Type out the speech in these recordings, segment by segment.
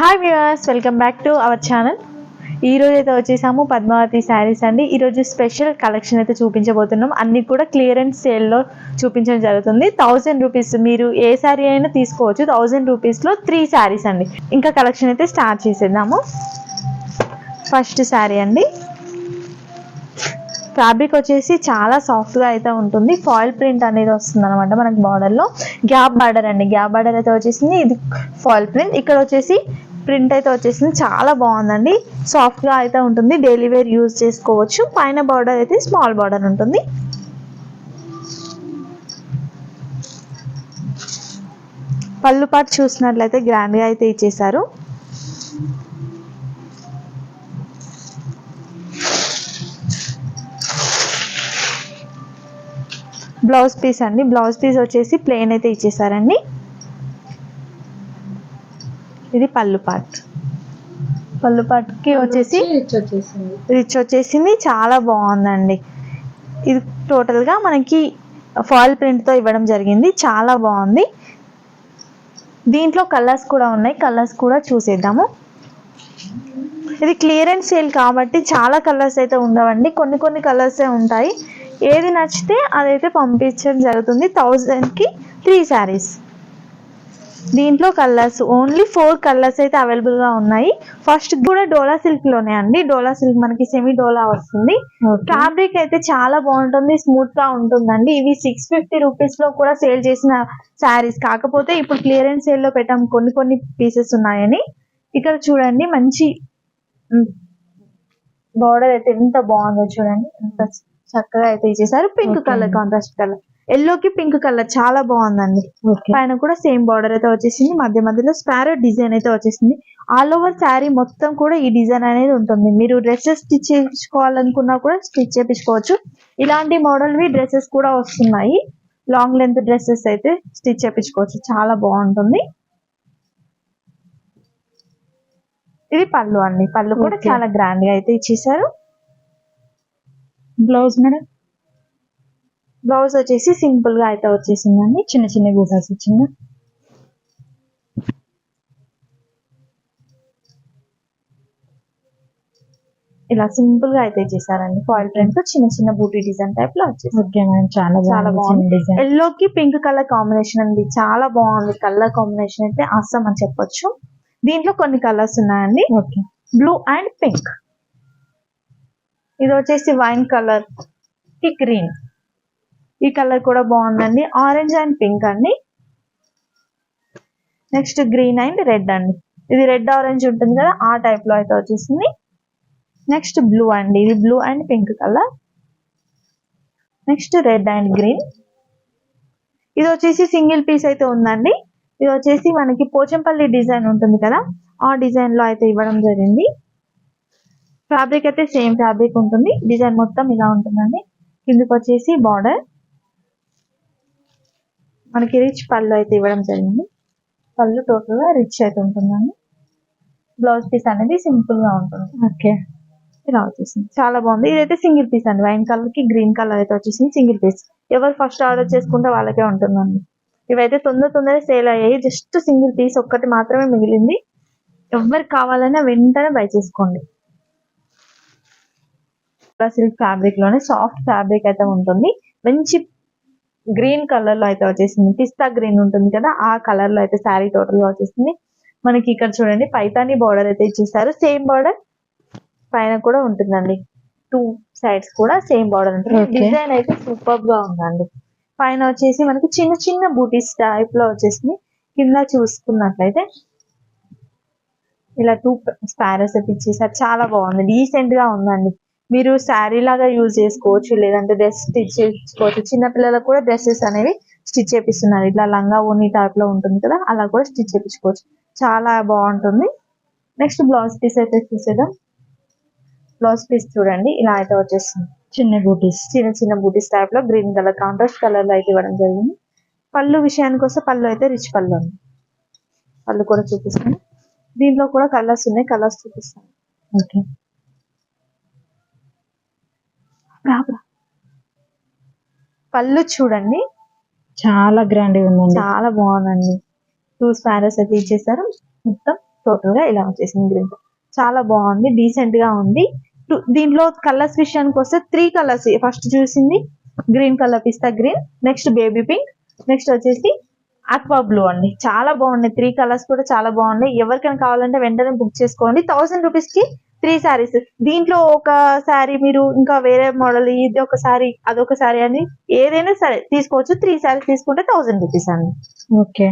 Hi viewers welcome back to our channel ఈ రోజు అయితే వచ్చేసాము పద్మావతి శారీస్ అండి. ఈరోజు స్పెషల్ కలెక్షన్ అయితే చూపించబోతున్నాం. అన్ని కూడా క్లియరెన్స్ సేల్లో చూపించడం జరుగుతుంది. థౌజండ్ రూపీస్ మీరు ఏ శారీ అయినా తీసుకోవచ్చు. థౌజండ్ రూపీస్లో త్రీ శారీస్ అండి. ఇంకా కలెక్షన్ అయితే స్టార్ట్ చేసేద్దాము. ఫస్ట్ శారీ అండి. ఫ్యాబ్రిక్ వచ్చేసి చాలా సాఫ్ట్గా అయితే ఉంటుంది. ఫాయిల్ ప్రింట్ అనేది వస్తుంది అనమాట మనకి బార్డర్లో గ్యాప్ బార్డర్ అండి. గ్యాప్ బార్డర్ అయితే వచ్చేసింది. ఇది ఫాయిల్ ప్రింట్ ఇక్కడ వచ్చేసి ప్రింట్ అయితే వచ్చేసింది. చాలా బాగుందండి. సాఫ్ట్గా అయితే ఉంటుంది. డైలీ వేర్ యూజ్ చేసుకోవచ్చు. పైన బార్డర్ అయితే స్మాల్ బార్డర్ ఉంటుంది. పళ్ళు పాటు చూసినట్లయితే గ్రాండ్గా అయితే ఇచ్చేసారు బ్లౌజ్ పీస్ అండి. బ్లౌజ్ పీస్ వచ్చేసి ప్లెయిన్ అయితే ఇచ్చేసారండి ఇది పళ్ళు పార్ట్. పళ్ళు పార్ట్కి వచ్చేసి రిచ్ వచ్చేసింది. రిచ్ వచ్చేసింది చాలా బాగుందండి. ఇది టోటల్గా మనకి ఫాయిల్ ప్రింట్తో ఇవ్వడం జరిగింది చాలా బాగుంది. దీంట్లో కలర్స్ కూడా ఉన్నాయి కలర్స్ కూడా చూసేద్దాము. ఇది క్లియరెన్స్ సేల్ కాబట్టి చాలా కలర్స్ అయితే ఉండవండి కొన్ని కొన్ని కలర్సే ఉంటాయి. ఏది నచ్చితే అదైతే పంపించడం జరుగుతుంది థౌజండ్కి త్రీ శారీస్. దీంట్లో కలర్స్ ఓన్లీ ఫోర్ కలర్స్ అయితే అవైలబుల్గా ఉన్నాయి. ఫస్ట్ కూడా డోలా సిల్క్లోనే అండి. డోలా సిల్క్ మనకి సెమీ డోలా వస్తుంది. ఫ్యాబ్రిక్ అయితే చాలా బాగుంటుంది స్మూత్గా ఉంటుందండి. ఇవి సిక్స్ ఫిఫ్టీ రూపీస్లో కూడా సేల్ చేసిన శారీస్ కాకపోతే ఇప్పుడు క్లియరెన్స్ సేల్లో పెట్టాం కొన్ని కొన్ని పీసెస్ ఉన్నాయని. ఇక్కడ చూడండి మంచి బార్డర్ అయితే ఎంత బాగుందో చూడండి. ఎంత చక్కగా అయితే ఇచ్చేసారు. పింక్. కలర్ కాంట్రాస్ట్ కలర్ ఎల్లోకి పింక్ కలర్ చాలా బాగుందండి. పైన కూడా సేమ్ బార్డర్ అయితే వచ్చేసింది. మధ్య మధ్యలో స్పారో డిజైన్ అయితే వచ్చేసింది. ఆల్ ఓవర్ శారీ మొత్తం కూడా ఈ డిజైన్ అనేది ఉంటుంది. మీరు డ్రెస్సెస్ స్టిచ్ చేయించుకోవాలనుకున్నా కూడా స్టిచ్ చేయించుకోవచ్చు. ఇలాంటి మోడల్వి డ్రెస్సెస్ కూడా వస్తున్నాయి. లాంగ్ లెంత్ డ్రెస్సెస్ అయితే స్టిచ్ చేయించుకోవచ్చు. చాలా బాగుంటుంది. ఇది పళ్ళు అండి. పళ్ళు కూడా. చాలా గ్రాండ్గా అయితే ఇచ్చేసారు. Blouse madam? బ్లౌజ్ వచ్చేసి సింపుల్గా అయితే వచ్చేసిందండి. చిన్న చిన్న బూటాస్ వచ్చిందా. ఇలా సింపుల్గా అయితే ఇచ్చేసారండి ఫాయిల్ ప్రింట్తో చిన్న చిన్న బూటీ డిజైన్ టైప్లో వచ్చేసి చాలా చాలా బాగుంది. ఎల్లో కి పింక్ కలర్ కాంబినేషన్ అండి. చాలా బాగుంది. కలర్ కాంబినేషన్ అయితే అస్సం అని చెప్పొచ్చు. దీంట్లో కొన్ని కలర్స్ ఉన్నాయండి. ఓకే. బ్లూ అండ్ పింక్ ఇది వచ్చేసి వైన్ కలర్కి గ్రీన్ ఈ కలర్ కూడా బాగుందండి. ఆరెంజ్ అండ్ పింక్ అండి. నెక్స్ట్ గ్రీన్ అండ్ రెడ్ అండి. ఇది రెడ్ ఆరెంజ్ ఉంటుంది కదా ఆ టైప్లో అయితే వచ్చేసింది. నెక్స్ట్ బ్లూ అండి. ఇది blue and pink colour next red and green ఇది వచ్చేసి సింగిల్ పీస్ అయితే ఉందండి. ఇది వచ్చేసి మనకి పోచంపల్లి డిజైన్ ఉంటుంది కదా ఆ డిజైన్లో అయితే ఇవ్వడం జరిగింది. ఫ్యాబ్రిక్ అయితే సేమ్ ఫ్యాబ్రిక్ ఉంటుంది. డిజైన్ మొత్తం ఇలా ఉంటుందండి. కిందకి వచ్చేసి బార్డర్ మనకి రిచ్ పళ్ళు అయితే ఇవ్వడం జరిగింది. పళ్ళు టోటల్గా రిచ్ అయితే ఉంటుందండి. బ్లౌజ్ పీస్ అనేది సింపుల్గా ఉంటుంది. ఓకే. ఇలా వచ్చేసింది చాలా బాగుంది. ఇదైతే సింగిల్ పీస్ అండి. వైన్ కలర్కి గ్రీన్ కలర్ అయితే వచ్చేసింది సింగిల్ పీస్ ఎవరు ఫస్ట్ ఆర్డర్ చేసుకుంటే వాళ్ళకే ఉంటుందండి. ఇవైతే తొందర తొందర సేల్ అయ్యాయి. జస్ట్ సింగిల్ పీస్ ఒక్కటి మాత్రమే మిగిలింది. ఎవరికి కావాలన్నా వెంటనే బై చేసుకోండి. సిల్క్ ఫ్యాబ్రిక్లోనే సాఫ్ట్ ఫ్యాబ్రిక్ అయితే ఉంటుంది. మంచి గ్రీన్ కలర్లో అయితే వచ్చేసింది. పిస్తా గ్రీన్ ఉంటుంది కదా ఆ కలర్లో అయితే శారీ టోటల్గా వచ్చేసింది. మనకి ఇక్కడ చూడండి పైతాని బార్డర్ అయితే ఇచ్చేసారు. సేమ్ బార్డర్ పైన కూడా ఉంటుందండి. టూ సైడ్స్ కూడా సేమ్ బార్డర్ ఉంటుంది. డిజైన్ అయితే సూపర్గా ఉందండి. పైన వచ్చేసి మనకి చిన్న చిన్న బూటీస్ టైప్లో వచ్చేసింది. కింద చూసుకున్నట్లయితే ఇలా టూ స్పారస్ అయితే ఇచ్చేసారు. చాలా బాగుంది. డీసెంట్గా ఉందండి. మీరు శారీ లాగా యూజ్ చేసుకోవచ్చు లేదంటే డ్రెస్ స్టిచ్ చేసుకోవచ్చు. చిన్న పిల్లలకు కూడా డ్రెస్సెస్ అనేవి స్టిచ్ చేపిస్తున్నారు. ఇట్లా లంగా ఓని టైప్లో ఉంటుంది కదా అలా కూడా స్టిచ్ చేపించుకోవచ్చు. చాలా బాగుంటుంది. నెక్స్ట్ బ్లౌజ్ పీస్ అయితే చూసేద్దాం. బ్లౌజ్ పీస్ చూడండి. ఇలా అయితే వచ్చేస్తుంది. చిన్న బూటీస్ చిన్న చిన్న బూటీస్ టైప్లో గ్రీన్ కలర్ కాంట్రాస్ట్ కలర్లో అయితే ఇవ్వడం జరిగింది. పళ్ళు విషయానికి వస్తే పళ్ళు అయితే రిచ్ పళ్ళు ఉంది పళ్ళు కూడా చూపిస్తాను. దీంట్లో కూడా కలర్స్ ఉన్నాయి. కలర్స్ చూపిస్తాను. ఓకే. పళ్ళు చూడండి. చాలా గ్రాండ్ ఉందండి. చాలా బాగుందండి. టూ స్పారస్ అయితే ఇచ్చేసారు. మొత్తం టోటల్గా ఇలా వచ్చేసింది గ్రీన్ చాలా బాగుంది. డీసెంట్గా ఉంది. దీంట్లో కలర్స్ విషయానికి వస్తే త్రీ కలర్స్ ఫస్ట్ చూసింది. గ్రీన్ కలర్ పిస్తా green next baby pink next వచ్చేసి ఆక్వా బ్లూ అండి. చాలా బాగున్నాయి. త్రీ కలర్స్ కూడా చాలా బాగున్నాయి. ఎవరికైనా కావాలంటే వెంటనే బుక్ చేసుకోండి. థౌసండ్ రూపీస్కి త్రీ శారీస్ దీంట్లో ఒక శారీ మీరు ఇంకా వేరే మోడల్ ఇది ఒక శారీ అదొక శారీ అని ఏదైనా సరే తీసుకోవచ్చు. త్రీ శారీస్ తీసుకుంటే థౌసండ్ రూపీస్ అండి. ఓకే.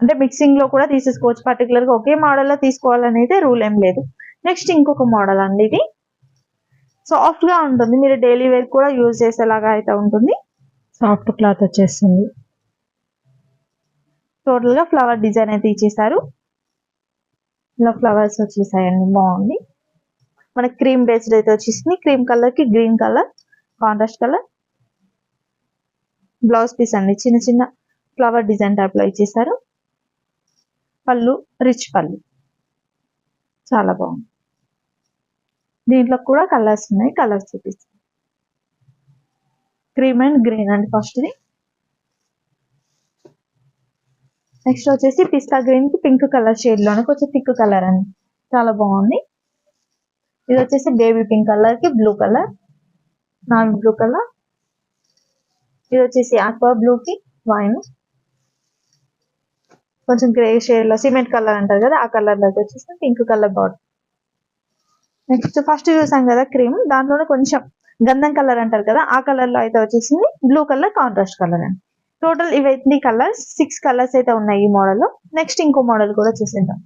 అంటే మిక్సింగ్లో కూడా తీసేసుకోవచ్చు. పర్టికులర్గా ఒకే మోడల్లో తీసుకోవాలని అయితే రూల్ ఏం లేదు. నెక్స్ట్ ఇంకొక మోడల్ అండి ఇది. సాఫ్ట్గా ఉంటుంది. మీరు డైలీ వేర్ కూడా యూజ్ చేసేలాగా అయితే ఉంటుంది. సాఫ్ట్ క్లాత్ వచ్చేస్తుంది. టోటల్గా ఫ్లవర్ డిజైన్ అయితే ఇచ్చేసారు. ఇలా ఫ్లవర్స్ వచ్చేసాయండి. బాగుంది. మనకి క్రీమ్ బేస్డ్ అయితే వచ్చేసింది. క్రీమ్ కలర్కి green colour contrast colour blouse piece అండి. చిన్న చిన్న ఫ్లవర్ డిజైన్ టైప్లో ఇచ్చేసారు. పళ్ళు రిచ్ పళ్ళు. చాలా బాగుంది. దీంట్లో కూడా కలర్స్ ఉన్నాయి. కలర్స్ చూపిస్తాను క్రీమ్ అండ్ గ్రీన్ అండి ఫస్ట్ది నెక్స్ట్ వచ్చేసి పిస్తా గ్రీన్కి పింక్ కలర్ షేడ్లోనే కొంచెం థిక్ కలర్ అండి. చాలా బాగుంది. ఇది వచ్చేసి బేబీ పింక్ కలర్కి blue colour non blue colour ఇది వచ్చేసి ఆక్వా బ్లూ కి వైన్ కొంచెం గ్రే షేడ్లో సిమెంట్ కలర్ అంటారు కదా ఆ కలర్లో వచ్చేసి pink colour border next first చూసాం కదా క్రీమ్ దాంట్లోనే కొంచెం గంధం కలర్ అంటారు కదా ఆ కలర్లో అయితే వచ్చేసింది బ్లూ కలర్ కాంట్రాస్ట్ కలర్ అండి. టోటల్ ఇవన్నీ కలర్స్ సిక్స్ కలర్స్ అయితే ఉన్నాయి ఈ మోడల్లో. నెక్స్ట్ ఇంకో మోడల్ కూడా చూసేద్దాం.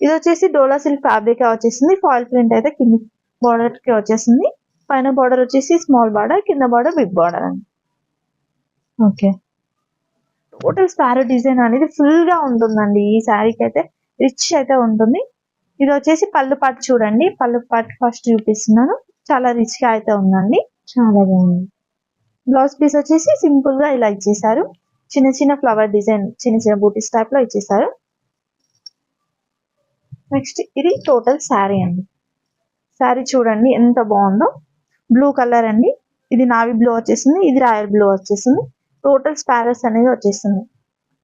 ఇది వచ్చేసి డోలా సిల్క్ ఫ్యాబ్రిక్ వచ్చేసింది. ఫాయిల్ ప్రింట్ అయితే కింద బార్డర్కి వచ్చేసింది. పైన బార్డర్ వచ్చేసి స్మాల్ బార్డర్ కింద బార్డర్ బిగ్ బార్డర్ అండి. ఓకే. టోటల్ స్పారో డిజైన్ అనేది ఫుల్గా ఉంటుందండి. ఈ శారీకి అయితే రిచ్ అయితే ఉంటుంది. ఇది వచ్చేసి పళ్ళు పాటు చూడండి. పళ్ళు పాటు ఫస్ట్ చూపిస్తున్నాను. చాలా రిచ్గా అయితే ఉందండి. చాలా బాగుంది. బ్లౌజ్ పీస్ వచ్చేసి సింపుల్గా ఇలా ఇచ్చేసారు చిన్న చిన్న ఫ్లవర్ డిజైన్ చిన్న చిన్న బూటీస్ టైప్లో ఇచ్చేసారు నెక్స్ట్ ఇది టోటల్ శారీ అండి. శారీ చూడండి ఎంత బాగుందో. బ్లూ కలర్ అండి. ఇది నావి బ్లూ వచ్చేసింది ఇది రాయల్ బ్లూ వచ్చేసింది. టోటల్ స్పారస్ అనేది వచ్చేసింది.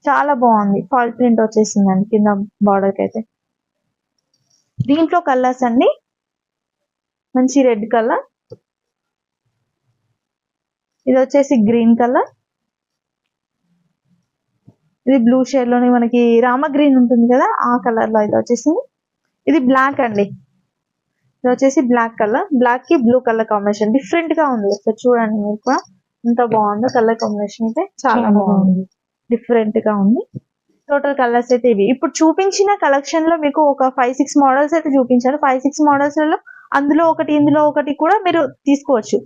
చాలా బాగుంది. ఫాల్ ప్రింట్ వచ్చేసింది అండి కింద బార్డర్కి అయితే. దీంట్లో కలర్స్ అండి. మంచి రెడ్ కలర్ ఇది వచ్చేసి గ్రీన్ కలర్ ఇది బ్లూ షేడ్లోని మనకి రామ గ్రీన్ ఉంటుంది కదా ఆ కలర్లో ఇది వచ్చేసింది. ఇది బ్లాక్ అండి. ఇది వచ్చేసి బ్లాక్ కలర్ బ్లాక్కి బ్లూ కలర్ కాంబినేషన్ డిఫరెంట్గా ఉంది. ఒకసారి చూడండి మీరు కూడా ఎంత బాగుందో కలర్ కాంబినేషన్ అయితే చాలా బాగుంది. బాగుంది. డిఫరెంట్గా ఉంది. టోటల్ కలర్స్ అయితే ఇవి. ఇప్పుడు చూపించిన కలెక్షన్లో మీకు ఒక ఫైవ్ సిక్స్ మోడల్స్ అయితే చూపించాను. ఫైవ్ సిక్స్ మోడల్స్లో అందులో ఒకటి ఇందులో ఒకటి కూడా మీరు తీసుకోవచ్చు.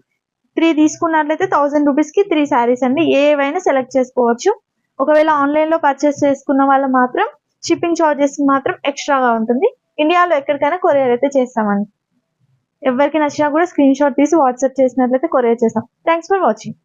త్రీ తీసుకున్నట్లయితే థౌసండ్ రూపీస్కి త్రీ శారీస్ అండి. ఏవైనా సెలెక్ట్ చేసుకోవచ్చు. ఒకవేళ ఆన్లైన్లో పర్చేస్ చేసుకున్న వాళ్ళు మాత్రం షిప్పింగ్ చార్జెస్ మాత్రం ఎక్స్ట్రాగా ఉంటుంది. ఇండియాలో ఎక్కడికైనా కొరియర్ అయితే చేస్తామండి. ఎవరికి నచ్చినా కూడా స్క్రీన్ షాట్ తీసి వాట్సాప్ చేసినట్లయితే కొరియర్ చేస్తాం. Thanks for watching